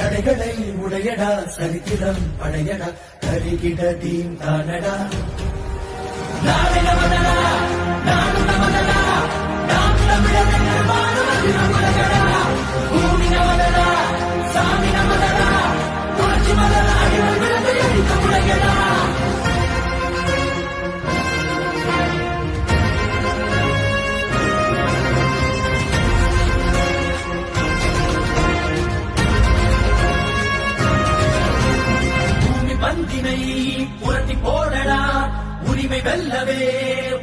தடைகளை உடையடா சரித்திரம் படையடா கருகிட தீம் தானடா. பூமி பந்தினை புரட்டி போடடா. உரிமை வெல்லவே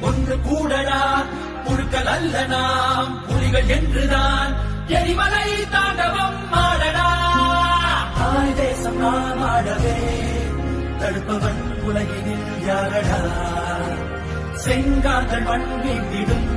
ஒன்று கூடடா. புழுக்கள் அல்ல நாம் புலிகள் என்றுதான். எரிமலை தாண்டவம் ஆடடா. தாய் தேசம் நாம் ஆடவே தடுப்பவன் உலகினில் யாரடா? செங்காந்தன் மண் வீட்டிடும்